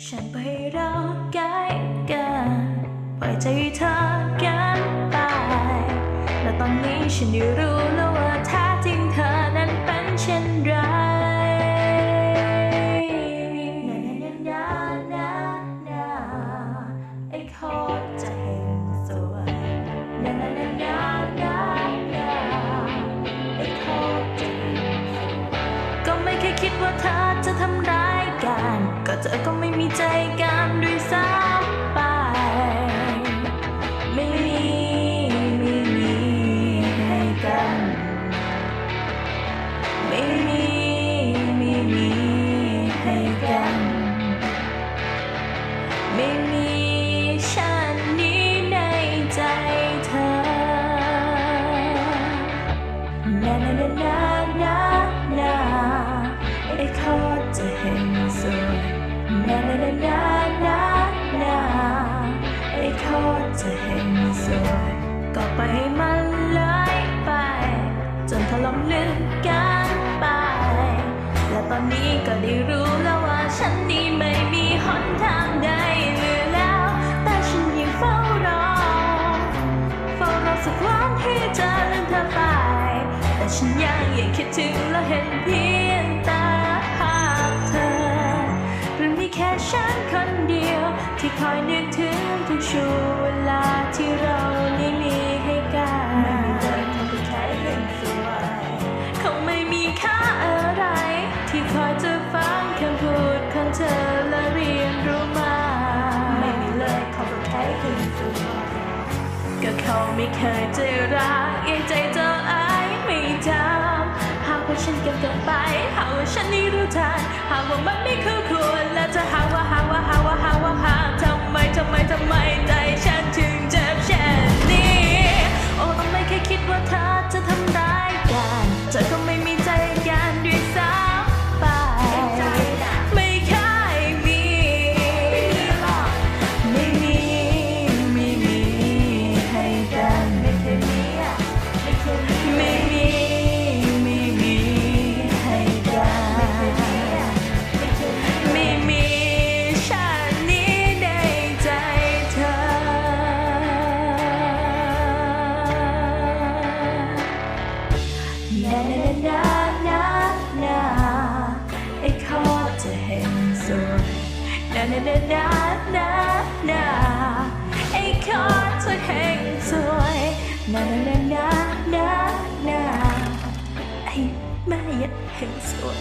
ฉันไปเราใกล้กันปล่อยใจเธอกันไป และตอนนี้ฉันได้รู้แล้ว เธอก็ไม่มีใจกันด้วยซ้ำไป ไม่มีไม่มีให้กัน ไม่มีไม่มีให้กัน ไม่มี แต่ฉันยังยังคิดถึงและเห็นเพียงตาภาพเธอหรือมีแค่ฉันคนเดียว ที่คอยนึกถึงทุกช่วงเวลาที่เราได้มีให้กันคงไม่มีค่าอะไร ที่คอยจะฟังคำพูดของเธอและเรียนรู้มา ไม่มีเลยเขาก็แค่เห็นสวยก็เขาไม่เคยจะรักยังใจจ้า ว่าฉันเก่งเกินไปหาว่าฉันนี่รู้ทันหาว่ามันไม่คู่ควร นานานานาไอ้เขอจะเห็นสวยนานานานานานาไอ้เขอจะเห็นสวยนานานานานานาไอ้แม่ยัดเห็นสวย